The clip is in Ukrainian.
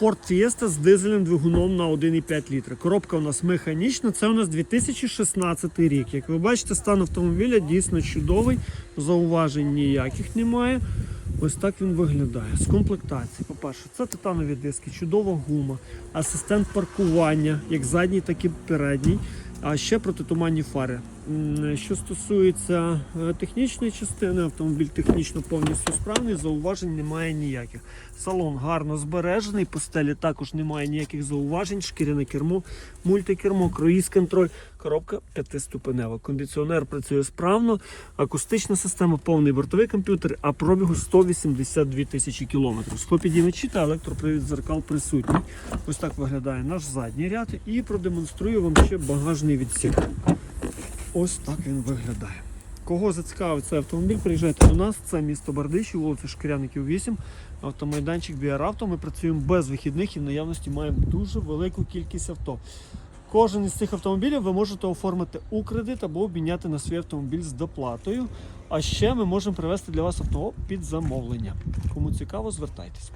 Ford Fiesta з дизельним двигуном на 1,5 літра. Коробка у нас механічна, це у нас 2016 рік. Як ви бачите, стан автомобіля дійсно чудовий, зауважень ніяких немає. Ось так він виглядає. З комплектації. По-перше, це титанові диски, чудова гума, асистент паркування, як задній, так і передній. А ще протитуманні фари. Що стосується е, технічної частини, автомобіль технічно повністю справний, зауважень немає ніяких. Салон гарно збережений, по стелі також немає ніяких зауважень, шкіряне кермо, мультикермо, круїз контроль, коробка п'ятиступенева. Кондиціонер працює справно, акустична система, повний бортовий комп'ютер, а пробігу 182 тисячі кілометрів. Склопідіймачі та електропривід зеркал присутні. Ось так виглядає наш задній ряд і продемонструю вам ще багажний відсік. Ось так він виглядає. Кого зацікавив цей автомобіль, приїжджайте до нас. Це місто Бардичі, вулиця Шкіряників 8, автомайданчик Біаравто. Ми працюємо без вихідних і в наявності маємо дуже велику кількість авто. Кожен із цих автомобілів ви можете оформити у кредит або обміняти на свій автомобіль з доплатою. А ще ми можемо привезти для вас авто під замовлення. Кому цікаво, звертайтесь.